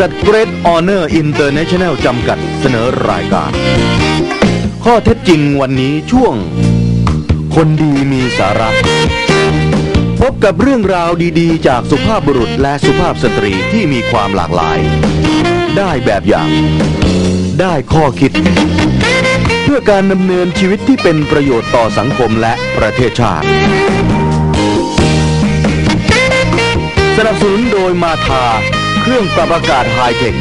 ริษัท Great Honor International จำกัดเสนอรายการ ข้อเท็จจริงวันนี้ช่วง คนดีมีสาระ พบกับเรื่องราวดีๆ จากสุภาพบุรุษและสุภาพสตรีที่มีความหลากหลาย ได้แบบอย่าง ได้ข้อคิด เพื่อการดำเนินชีวิตที่เป็นประโยชน์ต่อสังคมและประเทศชาติสนับสนุนโดยมาทา เครื่องปรับอากาศไฮเทค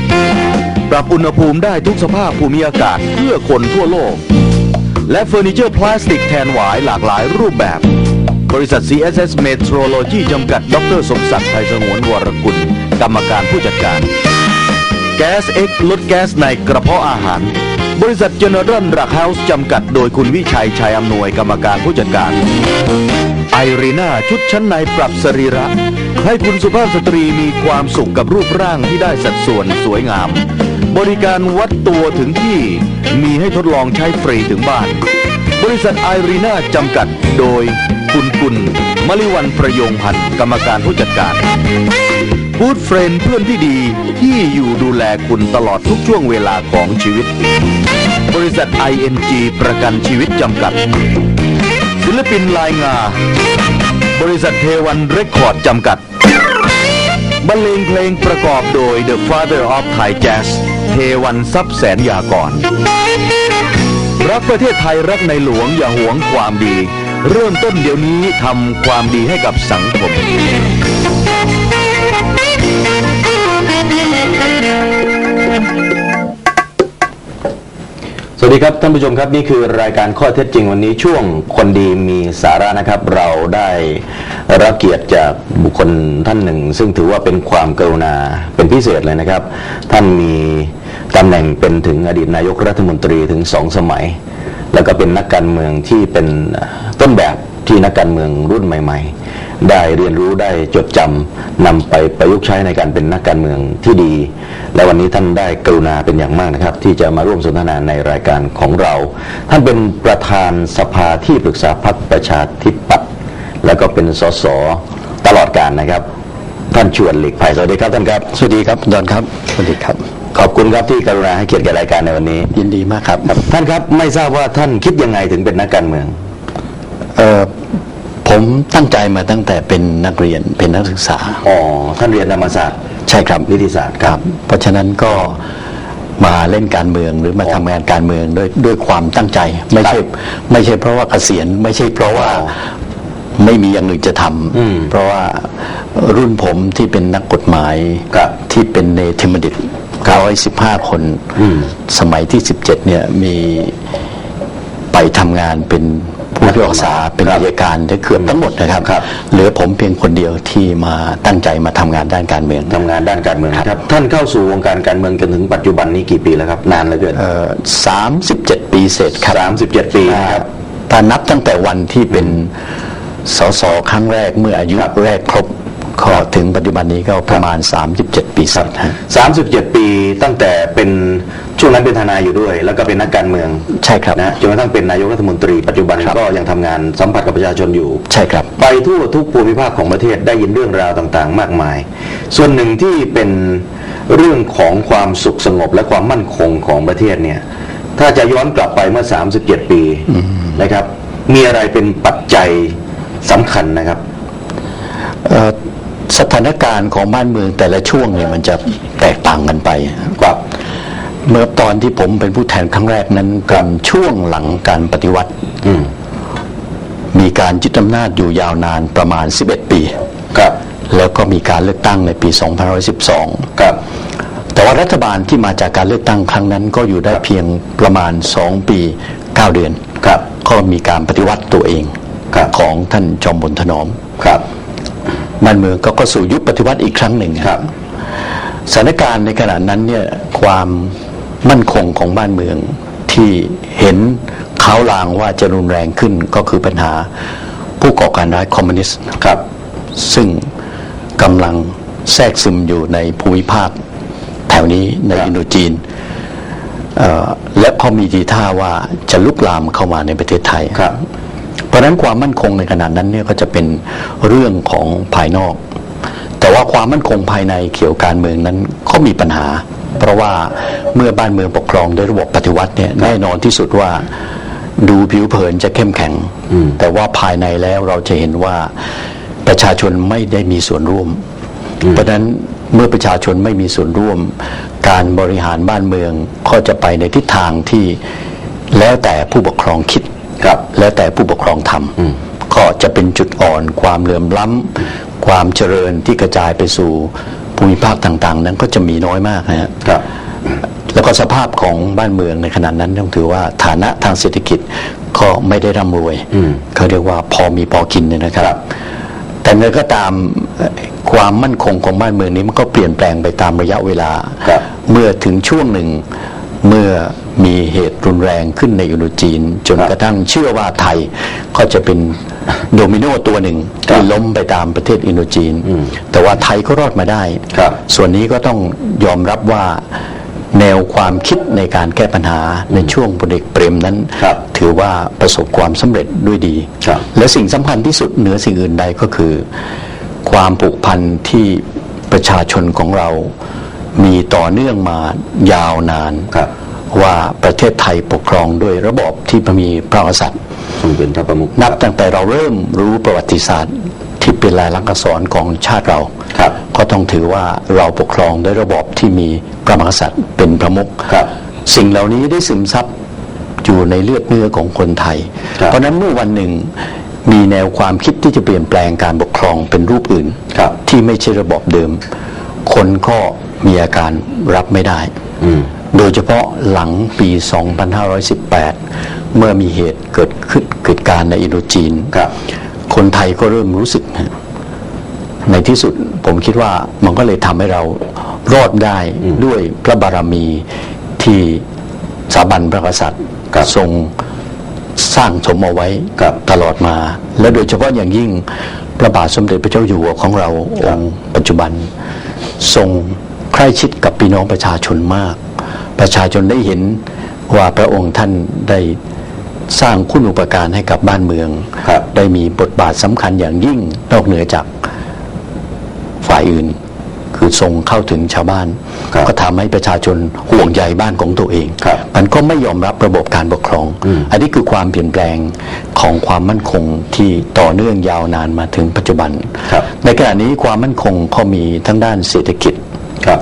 ปรับอุณหภูมิได้ทุกสภาพภูมิอากาศเพื่อคนทั่วโลก และเฟอร์นิเจอร์พลาสติกแทนหวายหลากหลายรูปแบบ บริษัท CSS Metrology จำกัด ดรสมศักดิ์ไทยสงวนวรกุล กรรมการผู้จัดการ แก๊สเอ็กลดแก๊สในกระเพาะอาหาร บริษัทเจเนอรัลรักเฮาส์จำกัดโดยคุณวิชัยชัยอำนวยกรรมการผู้จัดการ ไอรีนาชุดชั้นในปรับสรีระ ให้คุณสุภาพสตรีมีความสุขกับรูปร่างที่ได้สัดส่วนสวยงาม บริการวัดตัวถึงที่มีให้ทดลองใช้ฟรีถึงบ้าน บริษัทไอรีนาจำกัดโดยคุณกุลมลิวันประโยงพันธ์กรรมการผู้จัดการกูดเฟรนเพื่อนที่ดีที่อยู่ดูแลคุณตลอดทุกช่วงเวลาของชีวิต บริษัท ING ประกันชีวิตจำกัด ศิลปินลายงา บริษัทเทวันเรคคอร์ดจำกัด บรรเลงเพลงประกอบโดย The Father of Thai Jazz เทวันทรัพย์แสนยากร รักประเทศไทยรักในหลวงอย่าหวงความดี เริ่มต้นเดี๋ยวนี้ทำความดีให้กับสังคม สวัสดีครับท่านผู้ชมครับนี่คือรายการข้อเท็จจริงวันนี้ช่วงคนดีมีสาระนะครับ เราได้ รับเกียรติจากบุคคลท่านหนึ่ง ซึ่งถือว่าเป็นความกรุณาเป็นพิเศษเลยนะครับ ท่านมีตำแหน่งเป็นถึงอดีตนายกรัฐมนตรีถึงสองสมัย แล้วก็เป็นนักการเมืองที่เป็นต้นแบบที่นักการเมืองรุ่นใหม่ ๆ ได้เรียนรู้ได้จดจำนำไปประยุกต์ใช้ในการเป็นนักการเมืองที่ดี และวันนี้ท่านได้กรุณาเป็นอย่างมากนะครับ ที่จะมาร่วมสนทนาในรายการของเรา ท่านเป็นประธานสภาที่ปรึกษาพรรคประชาธิปัตย ก็เป็นสสตลอดการนะครับ ท่านชวนหลีกภัยสวัสดีครับท่านครับ สวัสดีครับคุณดอนครับ สวัสดีครับ ขอบคุณครับที่กรุณาให้เกียรติแก่รายการในวันนี้ ยินดีมากครับ ท่านครับไม่ทราบว่าท่านคิดยังไงถึงเป็นนักการเมืองเอ่อผมตั้งใจมาตั้งแต่เป็นนักเรียนเป็นนักศึกษาอ๋อท่านเรียนธรรมศาสตร์ใช่ครับนิติศาสตร์ครับ เพราะฉะนั้นก็มาเล่นการเมืองหรือมาทำงานการเมืองด้วยด้วยความตั้งใจ ไม่ใช่ไม่ใช่เพราะว่าเกษียณไม่ใช่เพราะว่า ไม่มีอย่างอื่นจะทอืมำเพราะว่ารุ่นผมที่เป็นนักกฎหมายครับที่เป็นเนธิมดิตร้อยสิบห้าคนอืมสมัยที่สิบเจ็ดเนี่ยมีไปทำงานเป็นผู้พิพากษาเป็นอัยการได้เกือบทั้งหมดนะครับครับเหลือผมเพียงคนเดียวที่มาตั้งใจมาทำงานด้านการเมืองทำงานด้านการเมืองครับ ท่านเข้าสู่วงการการเมืองจนถึงปัจจุบันนี้กี่ปีแล้วครับนานเหลือเกินสามสิบเจ็ดปีเศษครับสามสิบเจ็ดปีนะครับถ้านับตั้งแต่วันที่เป็น สสครั้งแรกเมื่ออายุแรกครบก็ถึงปัจจุบันนี้ก็ประมาณ 37 ปีเศษฮะสามสิบเจ็ดปีตั้งแต่เป็นช่วงนั้นเป็นทนายอยู่ด้วย แล้วก็เป็นนักการเมืองใช่ครับนะจนกระทั่งเป็นนายกรัฐมนตรีปัจจุบันครับก็ยังทำงานสัมผัสกับประชาชนอยู่ใช่ครับ ไปทั่วทุกภูมิภาคของประเทศได้ยินเรื่องราวต่างๆ มากมาย ส่วนหนึ่งที่เป็นเรื่องของความสุขสงบและความมั่นคงของประเทศเนี่ยถ้าจะย้อนกลับไปเมื่อ 37 ปีนะครับมีอะไรเป็นปัจจัย สำคัญนะครับเอ่อสถานการณ์ของบ้านเมืองแต่ละช่วงเนี่ยมันจะแตกต่างกันไปครับเมื่อตอนที่ผมเป็นผู้แทนครั้งแรกนั้นเป็นช่วงหลังการปฏิวัติอืมมีการยึดอำนาจอยู่ยาวนานประมาณ 11 ปีครับแล้วก็มีการเลือกตั้งในปี 2512ครับแต่ว่ารัฐบาลที่มาจากการเลือกตั้งครั้งนั้น ก็อยู่ได้เพียงประมาณ 2 ปี 9 เดือนครับก็มีการปฏิวัติตัวเองครับ ของท่านจอมพลถนอมครับบ้านเมืองก็ก็สู่ยุคปฏิวัติอีกครั้งหนึ่งครับสถานการณ์ในขณะนั้นเนี่ยความมั่นคงของบ้านเมืองที่เห็นเขาลางว่าจะรุนแรงขึ้นก็คือปัญหาผู้ก่อการร้ายคอมมิวนิสต์ครับ ซึ่งกำลังแทรกซึมอยู่ในภูมิภาคแถวนี้ในครับอินโดจีนเอ่อและพอมีทีท่าว่าจะลุกลามเข้ามาในประเทศไทยครับ เพราะฉะนั้นความมั่นคงในขณะนั้นเนี่ยก็จะเป็นเรื่องของภายนอก แต่ว่าความมั่นคงภายในเกี่ยวการเมืองนั้นก็มีปัญหา เพราะว่าเมื่อบ้านเมืองปกครองโดยระบบปฏิวัติเนี่ยแน่นอนที่สุดว่าดูผิวเผินจะเข้มแข็ง แต่ว่าภายในแล้วเราจะเห็นว่าประชาชนไม่ได้มีส่วนร่วม เพราะฉะนั้นเมื่อประชาชนไม่มีส่วนร่วม การบริหารบ้านเมืองก็จะไปในทิศทางที่แล้วแต่ผู้ปกครองคิด ครับแล้วแต่ผู้ปกครองทำก็จะเป็นจุดอ่อนความเหลื่อมล้ำความเจริญที่กระจายไปสู่ภูมิภาคต่าง ๆ นั้นก็จะมีน้อยมากนะฮะครับแล้วก็สภาพของบ้านเมืองในขณะนั้นต้องถือว่าฐานะทางเศรษฐกิจก็ไม่ได้ร่ำรวยอืมเขาเรียกว่าพอมีพอกินเนี่ยนะครับครับแต่เงินก็ตามเอ่อความมั่นคงของบ้านเมืองนี้มันก็เปลี่ยนแปลงไปตามระยะเวลาครับเมื่อถึงช่วงหนึ่ง เมื่อมีเหตุรุนแรงขึ้นในอินโดจีน จนครับกระทั่งเชื่อว่าไทยก็จะเป็นโดมิโนตัวหนึ่งครับที่ล้มไปตามประเทศอินโดจีน แต่ว่าไทยก็รอดมาได้ครับส่วนนี้ก็ต้องยอมรับว่าแนวความคิดในการแก้ปัญหาในช่วงพลเอกเปรมนั้นครับถือว่าประสบความสำเร็จด้วยดีครับและสิ่งสำคัญที่สุดเหนือสิ่งอื่นใดก็คือ ความผูกพันที่ประชาชนของเรา มีต่อเนื่องมายาวนานครับว่าประเทศไทยปกครองด้วยระบอบที่มีพระมหากษัตริย์ทรงเป็นพระประมุขนับตั้งแต่เราเริ่มรู้ประวัติศาสตร์ที่เป็นลายลักษณ์อักษรของชาติเราครับก็ต้องถือว่าเราปกครองด้วยระบอบที่มีพระมหากษัตริย์เป็นประมุขครับ สิ่งเหล่านี้ได้ซึมซับอยู่ในเลือดเนื้อของคนไทยครับเพราะฉะนั้นเมื่อวันหนึ่งมีแนวความคิดที่จะเปลี่ยนแปลงการปกครองเป็นรูปอื่นครับที่ไม่ใช่ระบอบเดิม คนก็มีอาการรับไม่ได้อืมโดยเฉพาะหลังปี 2518 เมื่อมีเหตุเกิดขึ้นเกิดการณ์ในอินโดจีนครับคนไทยก็เริ่มรู้สึกฮะในที่สุดผมคิดว่ามันก็เลยทำให้เรารอดได้ด้วยพระบารมีที่สถาบันพระกษัตริย์ครับทรงสร้างสมเอาไว้ครับตลอดมา และโดยเฉพาะอย่างยิ่งพระบาทสมเด็จพระเจ้าอยู่หัวของเราองค์ปัจจุบัน ทรงใกล้ชิดกับพี่น้องประชาชนมาก ประชาชนได้เห็นว่าพระองค์ท่านได้สร้างคุณอุปการให้กับบ้านเมืองครับได้มีบทบาทสำคัญอย่างยิ่งนอกเหนือจากฝ่ายอื่น คือทรงเข้าถึงชาวบ้านครับก็ทำให้ประชาชนห่วงใยบ้านของตัวเองครับมันก็ไม่ยอมรับระบบการปกครอง อันนี้คือความเปลี่ยนแปลงของความมั่นคงที่ต่อเนื่องยาวนานมาถึงปัจจุบันครับในขณะนี้ความมั่นคงก็มีทั้งด้านเศรษฐกิจครับ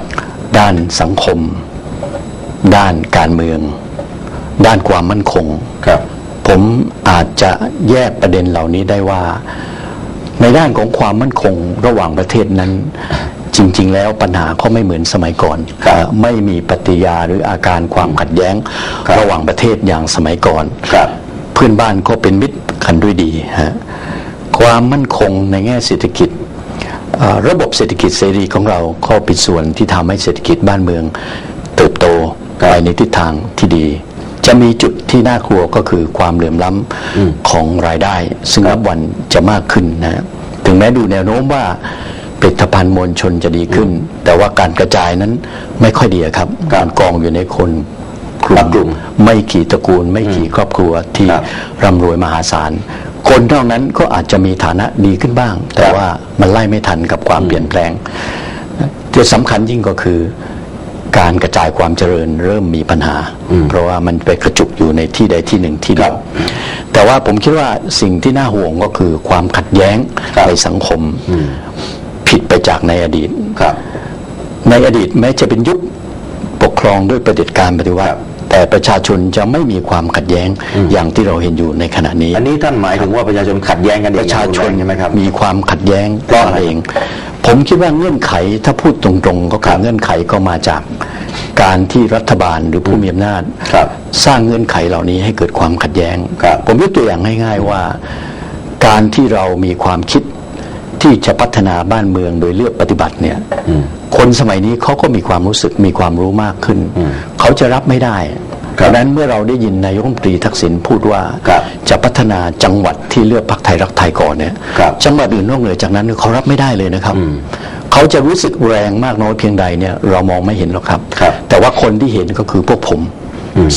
ด้านสังคม ด้านการเมือง ด้านความมั่นคงครับผมอาจจะแยกประเด็นเหล่านี้ได้ว่า ในด้านของความมั่นคงระหว่างประเทศนั้น จริง ๆ แล้วปัญหาก็ไม่เหมือนสมัยก่อนครับเอ่อไม่มีปฏิกิริยาหรืออาการความขัดแย้งครับระหว่างประเทศอย่างสมัยก่อนครับเพื่อนบ้านก็เป็นมิตรกันด้วยดีฮะความมั่นคงในแง่เศรษฐกิจเอ่อระบบเศรษฐกิจเสรีของเราก็เป็นส่วนที่ทำให้เศรษฐกิจบ้านเมือง เติบโตครับไปในทิศทางที่ดี จะมีจุดที่น่ากลัวก็คือความเหลื่อมล้ำของรายได้ ซึ่งนับวันจะมากขึ้นนะฮะถึงแม้ดูแนวโน้มว่า ผลิตภัณฑ์มวลชนจะดีขึ้น แต่ว่าการกระจายนั้นไม่ค่อยดีครับ การกองอยู่ในคนกลุ่บางกลุ่มไม่กี่ตระกูล ไม่กี่ครอบครัวที่ครับร่ำรวยมหาศาลคนเท่านั้นก็อาจจะมีฐานะดีขึ้นบ้าง แต่ครับว่ามันไล่ไม่ทันกับความเปลี่ยนแปลงที่สำคัญยิ่งก็คือ การกระจายความเจริญเริ่มมีปัญหา เพราะว่ามันไปกระจุกอยู่ในที่ใดที่หนึ่งที่เดียวแต่ว่าผมคิดว่าสิ่งที่น่าห่วงก็คือความขัดแย้งครับในสังคมผิด ไปจากในอดีตครับ ในอดีตแม้จะเป็นยุคปกครองด้วยประเผด็จการปฏิวัครัติบแต่ประชาชนจะไม่มีความขัดแย้งอย่างที่เราเห็นอยู่ในขณะนี้ อันนี้ท่านหมายถึงว่าประชาชนขัดแย้งกันเองประชาชนใช่ไหมครับมีความขัดแย้งเพราะอะไรเอง ผมคิดว่าเงื่อนไขถ้าพูดตรงๆ ก็คือเงื่อนไขก็มาจากการที่รัฐบาลหรือผู้มีอำนาจครับสร้างเงื่อนไขเหล่านี้ให้เกิดความขัดแย้งครับผมยกตัวอย่างง่าย ๆว่า การที่เรามีความคิด ที่จะพัฒนาบ้านเมืองโดยเลือกปฏิบัติเนี่ยคนสมัยนี้เขาก็มีความรู้สึกมีความรู้มากขึ้น เขาจะรับไม่ได้ครัดับงนั้นเมื่อเราได้ยินนายกรัฐมนตรีทักษิณพูดว่าครับจะพัฒนาจังหวัดที่เลือกพรรคไทยรักไทยก่อนเนี่ยครับจังหวัดอื่นนอกเหนือจากนั้นเขารับไม่ได้เลยนะครับเขาจะรู้สึกแรงมากน้อยเพียงใดเนี่ยเรามองไม่เห็นหรอกครับครับแต่ว่าคนที่เห็นก็คือพวกผม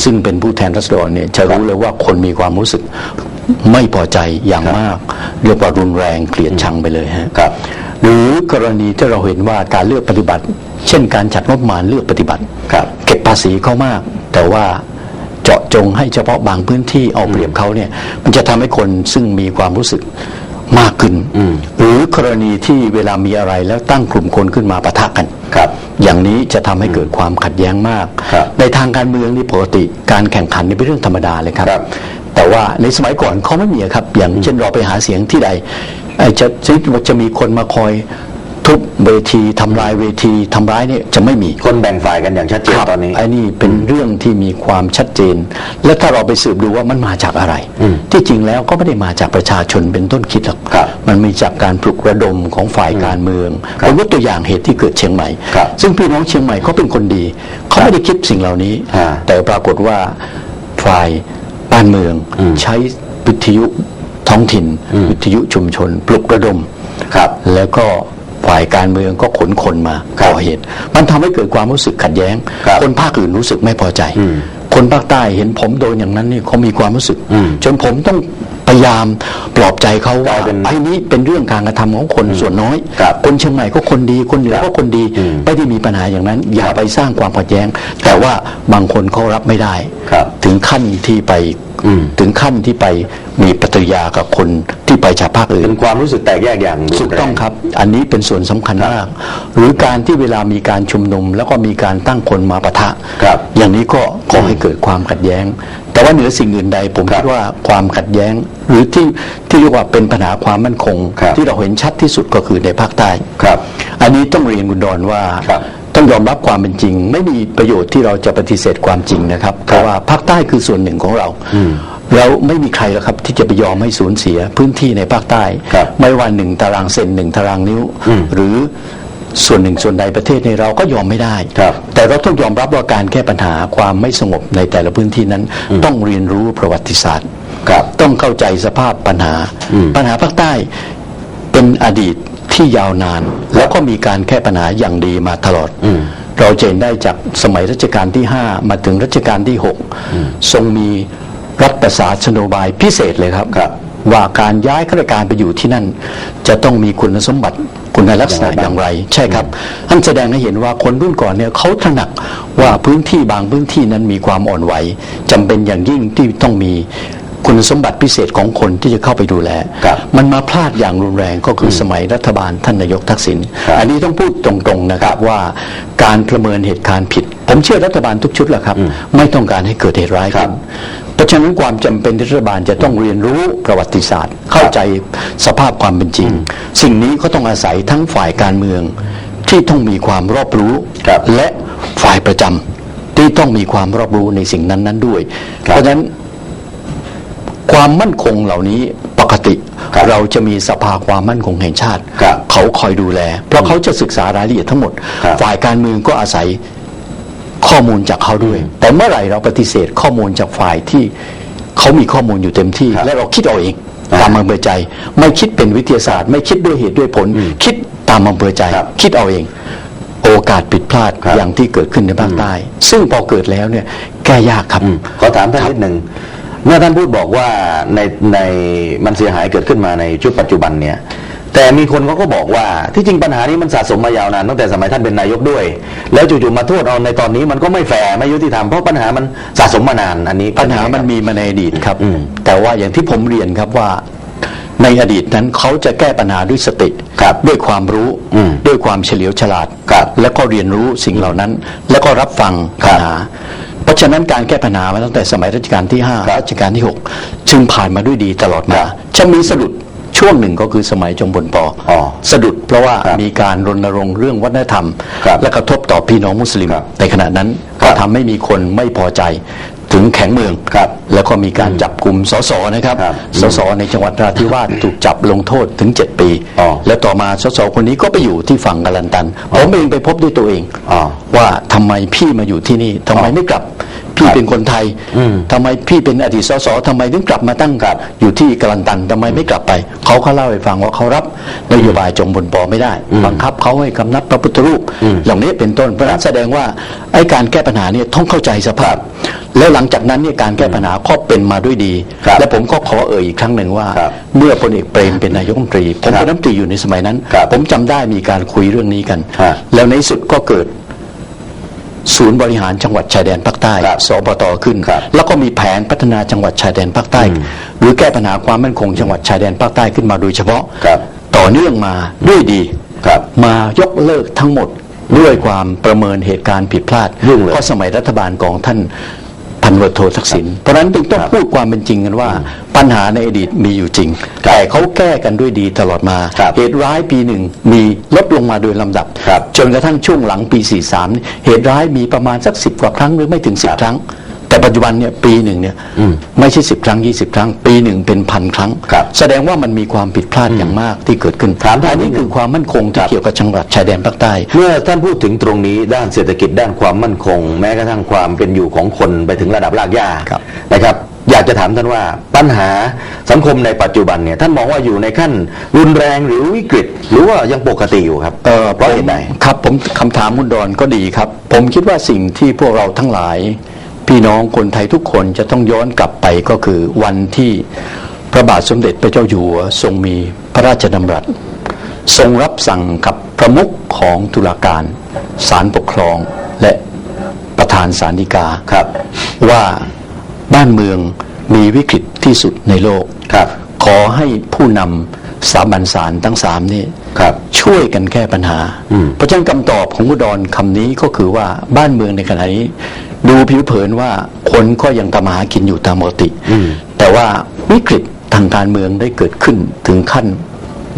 ซึ่งเป็นผู้แทนรัษฎรเนี่ยจะรู้เลยว่าคนมีความรู้สึก ไม่พอใจอย่างมาก เรียกว่ารุนแรงเกลียดชังไปเลยฮะครับหรือกรณีที่เราเห็นว่าการเลือกปฏิบัติ เช่นการจัดงบประมาณเลือกปฏิบัติครับเก็บภาษีเขามาก แต่ว่าเจาะจงให้เฉพาะบางพื้นที่เอาเปรียบเขาเนี่ย มันจะทำให้คนซึ่งมีความรู้สึกมากขึ้นอืมหรือกรณีที่เวลามีอะไรแล้วตั้งกลุ่มคนขึ้นมาปะทะกันครับ อย่างนี้จะทำให้เกิดความขัดแย้งมากครับในทางการเมืองนี่ปกติ การแข่งขันนี่เป็นเรื่องธรรมดาเลยครับครับ แต่ว่าในสมัยก่อนเขาไม่มีครับ อย่างเช่นเราไปหาเสียงที่ใดไอ้จะจะจะมีคนมาคอยทุบเวทีทำลายเวทีทำร้ายเนี่ยจะไม่มีคนแบ่งฝ่ายกันอย่างชัดเจนตอนนี้ไอ้นี่เป็นเรื่องที่มีความชัดเจน และถ้าเราไปสืบดูว่ามันมาจากอะไรอืมที่จริงแล้วก็ไม่ได้มาจากประชาชนเป็นต้นคิดหรอกครับมันมีจากการปลุกระดมของฝ่ายการเมืองครับผมยกตัวอย่างเหตุที่เกิดเชียงใหม่ครับซึ่งพี่น้องเชียงใหม่เขาเป็นคนดีเขาไม่ได้คิดสิ่งเหล่านี้อ่าแต่ปรากฏว่าฝ่าย บ้านเมืองอืมใช้วิทยุท้องถิ่นอืมวิทยุชุมชน ปลุกระดมครับ แล้วก็ฝ่ายการเมืองก็ขนคนมาครับก่อเหตุ มันทำให้เกิดความรู้สึกขัดแย้งครับคนภาคอื่นรู้สึกไม่พอใจอืมคนภาคใต้เห็นผมโดนอย่างนั้นนี่เขามีความรู้สึกอืมจนผมต้องพ ยายามปลอบใจเขากว่าลายเป็นไอ้นี้เป็นเรื่องการกระทำของคนส่วนน้อยครับคนเชียงใหม่ก็คนดีคนเหนือครับก็คนดีอืมไม่ได้มีปัญหาอย่างนั้น อย่าไปสร้างความขัดแย้ง แต่ว่าบางคนเขารับไม่ได้ครับถึงขั้นที่ไปอืมถึงขั้นที่ไปมีปฏิกิริยากับคนที่ไปจากภาคอื่นเป็นความรู้สึกแตกแยกอย่างรุนแถูกต้องครับ อันนี้เป็นส่วนสำคัญมาก หรือการที่เวลามีการชุมนุม แล้วก็มีการตั้งคนมาปะทะครับอย่างนี้ก็ก่อให้เกิดความขัดแย้ง แต่ว่าเหนือสิ่งอื่นใดผมครับคิดว่าความขัดแย้ง หรือที่ที่เรียกว่าเป็นปัญหาความมั่นคงครับที่เราเห็นชัดที่สุดก็คือในภาคใต้ครับ อันนี้ต้องเรียนคุณดอนว่าครับต้องยอมรับความเป็นจริง ไม่มีประโยชน์ที่เราจะปฏิเสธความจริงนะครับ เพราะว่าภาคใต้คือส่วนหนึ่งของเราอืมเราไม่มีใครหรอกครับที่จะไปยอมให้สูญเสียพื้นที่ในภาคใต้ครับไม่ว่าหนึ่งตารางเซนหนึ่งตารางนิ้วอืมหรือ ส่วนหนึ่งส่วนใดประเทศในเราก็ยอมไม่ได้ครับแต่เราต้องยอมรับว่าการแก้ปัญหาความไม่สงบในแต่ละพื้นที่นั้น ต้องเรียนรู้ประวัติศาสตร์ครับต้องเข้าใจสภาพปัญหาอืมปัญหาภาคใต้เป็นอดีตที่ยาวนาน แล้วก็มีการแก้ปัญหาอย่างดีมาตลอดอืมเราจะเห็นได้จากสมัยรัชกาลที่ 5 มาถึงรัชกาลที่ 6 ทรงมีรัฐประศาสนโยบายพิเศษเลยครับครับว่าการย้ายข้าราชการไปอยู่ที่นั่น จะต้องมีคุณสมบัติ คุณลักษณะอย่างไร ใช่ครับท่านแสดงให้เห็นว่าคนรุ่นก่อนเนี่ยเขาถนักว่าพื้นที่บางพื้นที่นั้นมีความอ่อนไหวจำเป็นอย่างยิ่งที่ต้องมีคุณสมบัติพิเศษของคนที่จะเข้าไปดูแลครับมันมาพลาดอย่างรุนแรงก็คือสมัยรัฐบาลท่านนายกทักษิณครับอันนี้ต้องพูดตรงๆนะครับว่าการประเมินเหตุการณ์ผิด ผมเชื่อรัฐบาลทุกชุดแหละครับ ไม่ต้องการให้เกิดเหตุร้ายครัขึ้บนเพราะฉะนั้นความจำเป็นที่รัฐบาลจะต้องเรียนรู้ประวัติศาสตร์ เข้าใจสภาพความเป็นจริง สิ่งนี้ก็ต้องอาศัยทั้งฝ่ายการเมืองที่ต้องมีความรอบรู้ครับและฝ่ายประจำที่ต้องมีความรอบรู้ในสิ่งนั้นๆด้วยครับเพราะฉะนั้นความมั่นคงเหล่านี้ปกติครับเราจะมีสภาความมั่นคงแห่งชาติครับเขาคอยดูแล เพราะเขาจะศึกษารายละเอียดทั้งหมดครับฝ่ายการเมืองก็อาศัย ข้อมูลจากเขาด้วย แต่เมื่อไหร่เราปฏิเสธข้อมูลจากฝ่ายที่เขามีข้อมูลอยู่เต็มที่ครับและเราคิดเอาเองอ่าตามอำเภอใจ ไม่คิดเป็นวิทยาศาสตร์ ไม่คิดด้วยเหตุด้วยผล คิดตามอำเภอใจครับคิดเอาเอง โอกาสผิดพลาดครับอย่างที่เกิดขึ้นในภาคใต้ ซึ่งพอเกิดแล้วเนี่ยแก้ยากครับอืมขอถามท่านนิดหนึ่งเมื่อท่านพูดบอกว่าในในมันเสียหายเกิดขึ้นมาในชุดปัจจุบันเนี่ย แต่มีคนเขาก็บอกว่าที่จริงปัญหานี้มันสะสมมายาวนานตั้งแต่สมัยท่านเป็นนายกด้วย แล้วจู่ๆมาโทษเอาในตอนนี้มันก็ไม่แฟร์ไม่ยุติธรรมเพราะปัญหามันสะสมมานานอันนี้ปัญหามันมีมาในอดีตครับอืมแต่ว่าอย่างที่ผมเรียนครับว่าในอดีตนั้นเขาจะแก้ปัญหาด้วยสติครับด้วยความรู้อืมด้วยความเฉลียวฉลาดครับแล้วก็เรียนรู้สิ่งเหล่านั้น แล้วก็รับฟังครัปับญหา เพราะฉะนั้นการแก้ปัญหามาตั้งแต่สมัยรัชกาลที่ครับ5รัชกาลที่ 6 จึงผ่านมาด้วยดีตลอดมาครับจะมีสะดุด ช่วงหนึ่งก็คือสมัยจงบนปออ๋อสะดุดเพราะว่าครับมีการรณรงค์เรื่องวัฒนธรรมครับและกระทบต่อพี่น้องมุสลิมครับในขณะนั้นครัก็บทำให้มีคนไม่พอใจถึงแข็งเมืองครับแล้วก็มีการจับกลุ่มสสนะครับครับสสในจังหวัดนราธิวาสถูกจับลงโทษถึง 7 ปีอ๋อแล้วต่อมาสสคนนี้ก็ไปอยู่ที่ฝั่งกาลันตัน ผมเองไปพบด้วยตัวเองอ๋อว่าทำไมพี่มาอยู่ที่นี่ทำไมอ๋อไม่กลับ พพี่ครับเป็นคนไทยอืมทำไมพี่เป็นอดีตสสทำไมถึงกลับมาตั้งกับอยู่ที่กลันตันทำไมไม่กลับไป เขาเขาเล่าให้ฟังว่าเขารับนโยบายจงบนปอไม่ได้ บังคับเขาให้คำนับพระพุทธรูปอย่างนี้เป็นต้นเพราะฉะนั้นแสดงว่าไอ้การแก้ปัญหาเนี่ยต้องเข้าใจสภาพ แล้วหลังจากนั้นเนี่ยการแก้ปัญหาก็เป็นมาด้วยดีครับและผมก็ขอเอ่ยอีกครั้งหนึ่งว่าครับเมื่อพลเอกเปรมเป็นนายกรัฐมนตรี ผมเป็นรัฐมนตรีอยู่ในสมัยนั้นครับผมจำได้มีการคุยเรื่องนี้กันฮะแล้วในที่สุดก็เกิด ศูนย์บริหารจังหวัดชายแดนภาคใต้ครับสบตขึ้น ครับแล้วก็มีแผนพัฒนาจังหวัดชายแดนภาคใต้ หรือแก้ปัญหาความมั่นคงจังหวัดชายแดนภาคใต้ขึ้นมาโดยเฉพาะครับต่อเนื่องมาด้วยดี ครับมายกเลิกทั้งหมดด้วยความประเมินเหตุการณ์ผิดพลาดยุ่งเลย เพราะสมัยรัฐบาลของท่านพั นวโททักษิณเพราะฉะนั้นจึงต้องครับพูดความเป็นจริงกันว่า ปัญหาในอดีตมีอยู่จริงครับแต่เขาแก้กันด้วยดีตลอดมาครับเหตุร้ายปีหนึ่งมีลดลงมาโดยลำดับครับ จนกระทั่งช่วงหลังปี 43เนี่ยเหตุร้ายมีประมาณสักสิบกว่าครั้งหรือไม่ถึงสิบครับครั้ง แต่ปัจจุบันเนี่ยปีหนึ่งเนี่ยอืมไม่ใช่สิบครั้งยี่สิบครั้ง ปีหนึ่งเป็นพันครั้งครับแสดงว่ามันมีความผิดพลาดอย่างมากที่เกิดขึ้นถามท่านอันนี้นิดหนึ่งคือความมั่นคงที่เกี่ยวกับจังหวัดชายแดนภาคใต้ เมื่อท่านพูดถึงตรงนี้ด้านเศรษฐกิจด้านความมั่นคง แม้กระทั่งความเป็นอยู่ของคนไปถึงระดับรากหญ้าครับนะครับอยากจะถามท่านว่าปัญหาสังคมในปัจจุบันเนี่ยท่านมองว่าอยู่ในขั้นรุนแรงหรือวิกฤต หรือว่ายังปกติอยู่ครับเอ่อเพราะเหตุใดครับผมคำถามคุณดอนก็ดีครับ ผมคิดว่าสิ่งที่พวกเราทั้งหลาย พี่น้องคนไทยทุกคนจะต้องย้อนกลับไปก็คือวันที่พระบาทสมเด็จพระเจ้าอยู่หัวทรงมีพระราชดำรัส ทรงรับสั่งกับประมุขของตุลาการศาลปกครองและประธานศาลฎีกาครับ ว่าบ้านเมืองมีวิกฤตที่สุดในโลกครับ ขอให้ผู้นำสามัญสารทั้งสามนี่ครับช่วยกันแก้ปัญหาอืมเพราะฉะนั้นคำตอบของอุดรคำนี้ก็คือว่าบ้านเมืองในขณะนี้ ดูผิวเผินว่าคนก็ยังทำมาหากินอยู่ตามปกติอืมแต่ว่าวิกฤตทางการเมืองได้เกิดขึ้นถึงขั้น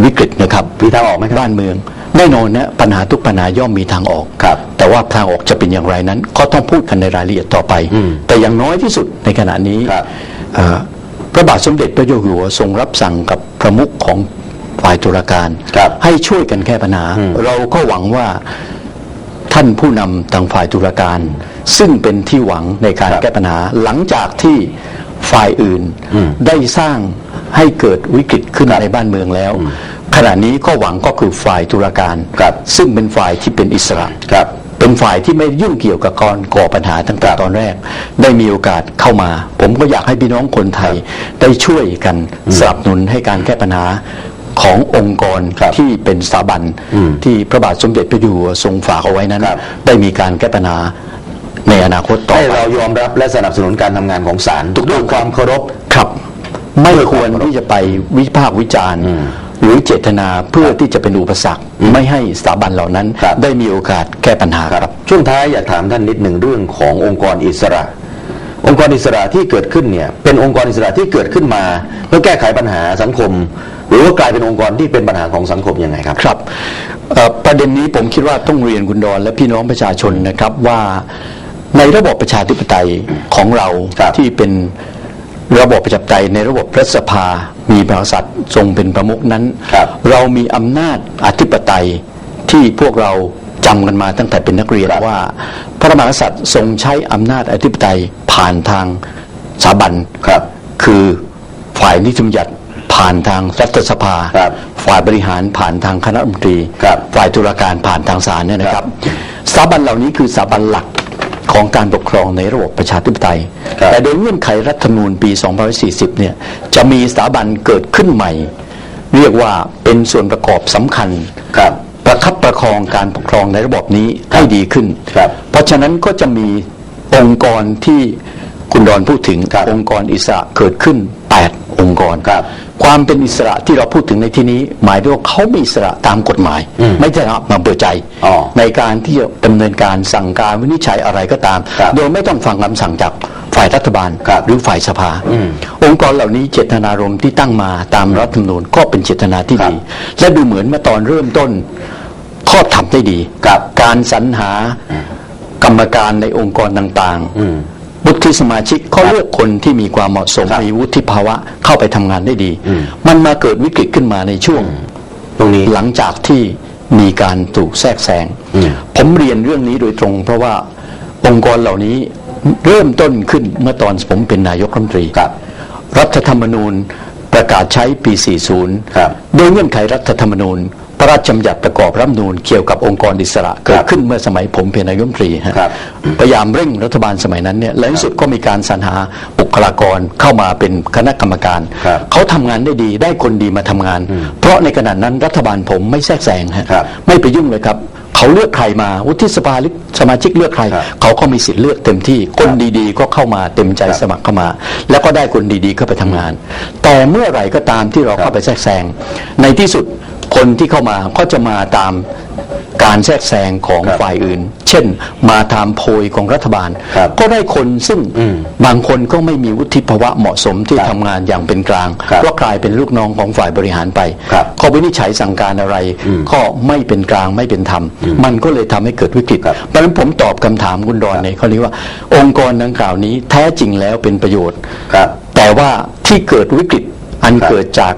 วิกฤตนะครับมีทางออกไหมครับบ้านเมืองแน่นอนนะปัญหาทุกปัญหาย่อมมีทางออกครับแต่ว่าทางออกจะเป็นอย่างไรนั้น ก็ต้องพูดกันในรายละเอียดต่อไปอืมแต่อย่างน้อยที่สุดในขณะนี้ครับเอ่อพระบาทสมเด็จพระเจ้าอยู่หัวทรงรับสั่งกับประมุขของฝ่ายตุลาการครับให้ช่วยกันแก้ปัญหาอืมเราก็หวังว่า ท่านผู้นำทางฝ่ายตุลาการ ซึ่งเป็นที่หวังในการครับแก้ปัญหา หลังจากที่ฝ่ายอื่นอืมได้สร้างให้เกิดวิกฤตขึ้นในบ้านเมืองแล้ว ขณะนี้ก็หวังก็คือฝ่ายตุลาการครับซึ่งเป็นฝ่ายที่เป็นอิสระครับเป็นฝ่ายที่ไม่ยุ่งเกี่ยวกับการก่อปัญหาตั้งแต่ครับตอนแรก ได้มีโอกาสเข้ามา ผมก็อยากให้พี่น้องคนไทยได้ช่วยกันสนับสนุนให้การแก้ปัญหา ขององค์กรครับที่เป็นสถาบันอืมที่พระบาทสมเด็จพระอยู่หัวทรงฝากเอาไว้นั้นครับได้มีการแก้ปัญหาในอนาคตต่อให้ไปเรายอมรับและสนับสนุนการทำงานของศาลถูกต้องด้วยความเคารพครับ ไม่ควรที่จะไปวิพากษ์วิจารณ์หรือเจตนาเพื่อที่จะเป็นอุปสรรคไม่ให้สถาบันเหล่านั้นครับได้มีโอกาสแก้ปัญหาครับ ช่วงท้ายอยากถามท่านนิดหนึ่งเรื่องขององค์กรอิสระ องค์กรอิสระที่เกิดขึ้นเนี่ยเป็นองค์กรอิสระที่เกิดขึ้นมา เพื่อแก้ไขปัญหาสังคมห รือว่ากลายเป็นองค์กรที่เป็นปัญหาของสังคมยังไงครับครับเอ่อประเด็นนี้ผมคิดว่าต้องเรียนคุณดอนและพี่น้องประชาชนนะครับว่าในระบบประชาธิปไตยของเราครับที่เป็นระบบประชาธิปไตยในระบบรัฐสภา มีพระมหากษัตริย์ทรงเป็นประมุขนั้นครับเรามีอำนาจอธิปไตยที่พวกเราจำกันมาตั้งแต่เป็นนักเรียนครับว่า พระมหากษัตริย์ทรงใช้อำนาจอธิปไตยผ่านทางสถาบันครับคือฝ่ายนิติบัญญัติ ผ่านทางรัฐสภาครับฝ่ายบริหารผ่านทางคณะรัฐมนตรีครับฝ่ายตุลาการผ่านทางศาลเนี่ยนะครับสถาบันเหล่านี้คือสถาบันหลักของการปกครองในระบบประชาธิปไตยครับแต่โดยเงื่อนไขรัฐธรรมนูญปี 2540 เนี่ยจะมีสถาบันเกิดขึ้นใหม่ เรียกว่าเป็นส่วนประกอบสำคัญครับประคับประคองการปกครองในระบบนี้ให้ดีขึ้นครับเพราะฉะนั้นก็จะมีองค์กรที่คุณดอนพูดถึงครับองค์กรอิสระเกิดขึ้น8 องค์กรครับ ความเป็นอิสระที่เราพูดถึงในที่นี้ หมายถึงว่าเขามีอิสระตามกฎหมายอืมไม่ใช่มาเปิดใจอ๋อในการที่จะดำเนินการสั่งการวินิจฉัยอะไรก็ตามครับโดยไม่ต้องฟังคำสั่งจากฝ่ายรัฐบาลครับหรือฝ่ายสภาอืมองค์กรเหล่านี้เจตนารมณ์ที่ตั้งมาตามรัฐธรรมนูญก็เป็นเจตนาที่ครับดี และดูเหมือนเมื่อตอนเริ่มต้นข้อทำได้ดีครับการสรรหากรรมการในองค์กรต่างอืม วุฒิสมาชิกเขาครับเลือกคนที่มีความเหมาะสมครับมีวุฒิภาวะเข้าไปทำงานได้ดีอืมมันมาเกิดวิกฤตขึ้นมาในช่วง ตรงนี้หลังจากที่มีการถูกแทรกแซงอืมผมเรียนเรื่องนี้โดยตรง เพราะว่าองค์กรเหล่านี้เริ่มต้นขึ้นเมื่อตอนผมเป็นนายกรัฐมนตรีครับรัฐธรรมนูญประกาศใช้ปี 40ครับโดยเงื่อนไขรัฐธรรมนูญพ ระราชบัญญัติประกอบรัฐธรรมนูญเกี่ยวกับองค์กรอิสระเกิดขึ้นเมื่อสมัยผมเป็นนายกรัฐมนตรีฮะครับพยายามเร่งรัฐบาลสมัยนั้นเนี่ยและในที่สุดก็มีการสรรหาบุคลากรเข้ามาเป็นคณะกรรมการครับเขาทำงานได้ดีได้คนดีมาทำงาน เพราะในขณะนั้นรัฐบาลผมไม่แทรกแซงฮะครับไม่ไปยุ่งเลยครับเขาเลือกใครมาวุฒิสภาหรือสมาชิกเลือกใครครับเขาก็มีสิทธิ์เลือกเต็มที่คนดีๆ ก็เข้ามาเต็มใจครับสมัครเข้ามา แล้วก็ได้คนดีๆเข้าไปทำงาน แต่เมื่อไหร่ก็ตามที่เราเข้าไปแทรกแซงในที่สุด คนที่เข้ามาก็จะมาตามการแทรกแซงของครับฝ่ายอื่น เช่น มาตามโพยของรัฐบาลครับก็ได้คนซึ่งอืมบางคนก็ไม่มีวุฒิภาวะเหมาะสมที่ครับทำงานอย่างเป็นกลางครับก็กลายเป็นลูกน้องของฝ่ายบริหารไปครับเขาวินิจฉัยสั่งการอะไรอืมก็ไม่เป็นกลางไม่เป็นธรรม มันก็เลยทำให้เกิดวิกฤตครับเพราะฉะนั้นผมตอบคำถามคุณดอนในเขาเรียกว่า องค์กรดังกล่าวนี้แท้จริงแล้วเป็นประโยชน์ครับแต่ว่าที่เกิดวิกฤตอันครับเกิดจาก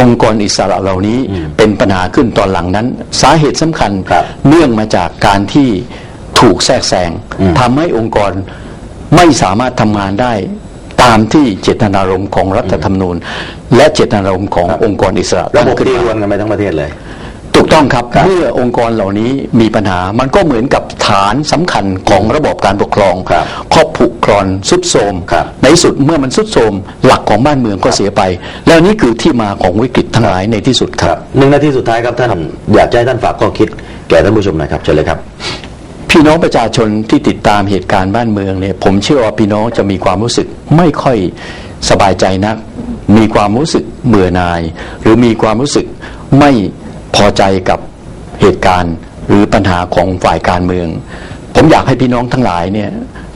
องค์กรอิสระเหล่านี้เป็นปัญหาขึ้นตอนหลังนั้น สาเหตุสำคัญครับเนื่องมาจากการที่ถูกแทรกแซงอืมทำให้องค์กรไม่สามารถทำงานได้ตามที่เจตนารมณ์ของรัฐธรรมนูญ และเจตนารมณ์ขององค์กรอิสระระบบตั้งขึ้นตีมารวนกันไปทั้งประเทศเลยถูกต้องครับครับเมื่อองค์กรเหล่านี้มีปัญหา มันก็เหมือนกับฐานสำคัญของระบบการปกครองครับครอบ ผุครอนสุดโทรมครับในที่สุดเมื่อมันสุดโทรมหลักของบ้านเมืองก็เสียไป แล้วนี่คือที่มาของวิกฤตทั้งหลายในที่สุดครับหนึ่งนาทีสุดท้ายครับท่านอยากจะให้ท่านฝากข้อคิดแก่ท่านผู้ชมหน่อยครับเชิญเลยครับพี่น้องประชาชนที่ติดตามเหตุการณ์บ้านเมืองเนี่ยผมเชื่อว่าพี่น้องจะมีความรู้สึกไม่ค่อยสบายใจนัก มีความรู้สึกเบื่อหน่าย หรือมีความรู้สึกไม่พอใจกับเหตุการณ์หรือปัญหาของฝ่ายการเมือง ผมอยากให้พี่น้องทั้งหลายเนี่ย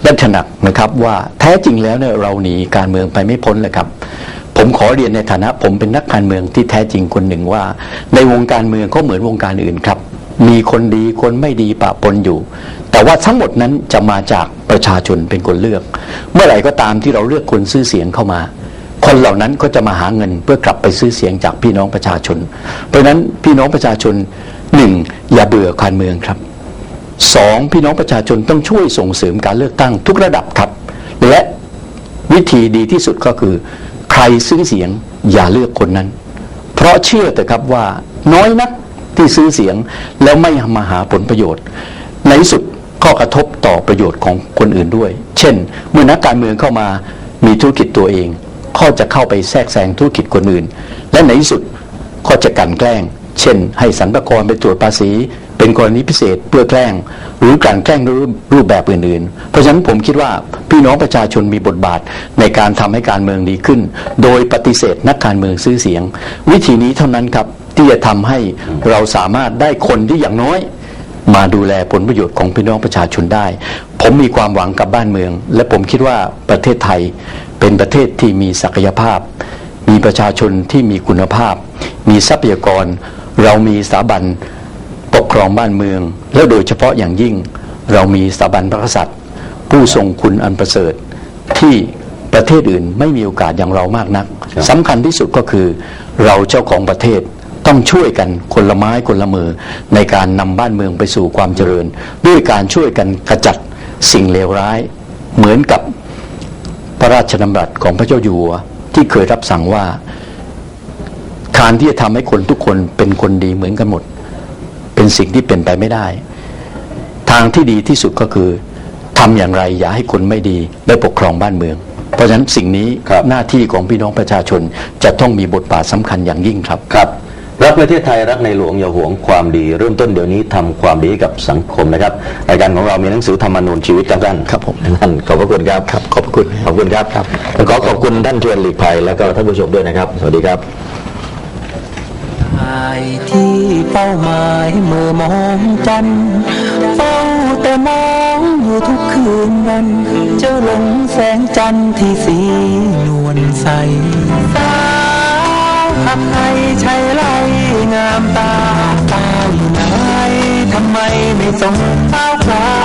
ได้ตระหนักนะครับว่าแท้จริงแล้วเนี่ยเราหนีการเมืองไปไม่พ้นเลยครับ ผมขอเรียนในฐานะ ผมเป็นนักการเมืองที่แท้จริงคนหนึ่งว่า ในวงการเมืองก็เหมือนวงการอื่นครับ มีคนดีคนไม่ดีปะปนอยู่ แต่ว่าทั้งหมดนั้นจะมาจากประชาชนเป็นคนเลือก เมื่อไหร่ก็ตามที่เราเลือกคนซื้อเสียงเข้ามา คนเหล่านั้นก็จะมาหาเงินเพื่อกลับไปซื้อเสียงจากพี่น้องประชาชน เพราะนั้นพี่น้องประชาชนหนึ่งอย่าเบื่อการเมืองครับ สองพี่น้องประชาชนต้องช่วยส่งเสริมการเลือกตั้งทุกระดับครับ และวิธีดีที่สุดก็คือ ใครซื้อเสียงอย่าเลือกคนนั้น เพราะเชื่อแต่ครับว่าน้อยนักที่ซื้อเสียงแล้วไม่มาหาผลประโยชน์ ในที่สุดก็กระทบต่อประโยชน์ของคนอื่นด้วย เช่น เมื่อนักการเมืองเข้ามามีธุรกิจตัวเอง ก็จะเข้าไปแทรกแซงธุรกิจคนอื่น และในที่สุดก็จะกันแกล้ง เช่น ให้สรรพากรไปตรวจภาษี เป็นกรณีพิเศษเพื่อแกล้ง หรือกลั่นแกล้งรูปแบบอื่นๆ เพราะฉะนั้นผมคิดว่าพี่น้องประชาชนมีบทบาทในการทำให้การเมืองดีขึ้น โดยปฏิเสธนักการเมืองซื้อเสียง วิธีนี้เท่านั้นครับที่จะทำให้เราสามารถได้คนที่อย่างน้อย มาดูแลผลประโยชน์ของพี่น้องประชาชนได้ ผมมีความหวังกับบ้านเมือง และผมคิดว่าประเทศไทยเป็นประเทศที่มีศักยภาพ มีประชาชนที่มีคุณภาพ มีทรัพยากร เรามีสถาบัน ครองบ้านเมือง และโดยเฉพาะอย่างยิ่งเรามีสถาบันพระกษัตริย์ ผู้ทรงคุณอันประเสริฐที่ประเทศอื่นไม่มีโอกาสอย่างเรามากนักครับสำคัญที่สุดก็คือเราเจ้าของประเทศต้องช่วยกันคนละไม้คนละมือ ในการนำบ้านเมืองไปสู่ความเจริญ ด้วยการช่วยกันขจัดสิ่งเลวร้าย เหมือนกับพระราชดำรัสของพระเจ้าอยู่หัวที่เคยรับสั่งว่าการที่จะทำให้คนทุกคนเป็นคนดีเหมือนกันหมด เป็นสิ่งที่เป็นไปไม่ได้ ทางที่ดีที่สุดก็คือทำอย่างไรอย่าให้คนไม่ดีได้ปกครองบ้านเมือง เพราะฉะนั้นสิ่งนี้ครับหน้าที่ของพี่น้องประชาชนจะต้องมีบทบาทสำคัญอย่างยิ่งครับครับรักประเทศไทยรักในหลวงอย่าหวงความดี เริ่มต้นเดี๋ยวนี้ทำความดีให้กับสังคมนะครับรายการของเรามีหนังสือธรรมนูญชีวิตครับท่านครับผมท่านขอบพระคุณครับครับขอบพระคุณขอบคุณครับครับขอขอบคุณท่านชวนหลีกภัยแล้วก็ท่านผู้ชมด้วยนะครับ สวัสดีครับ ไอ้ที่เป้าหมายเมื่อมองจันเฝ้าแต่มองอยู่ทุกคืนวันเจ้าหลงแสงจันทร์ที่สีนวลใสสาวหักไทยใช่ไรงามตาตาอยู่ไหนทำไมไม่ส่งเท้าคลา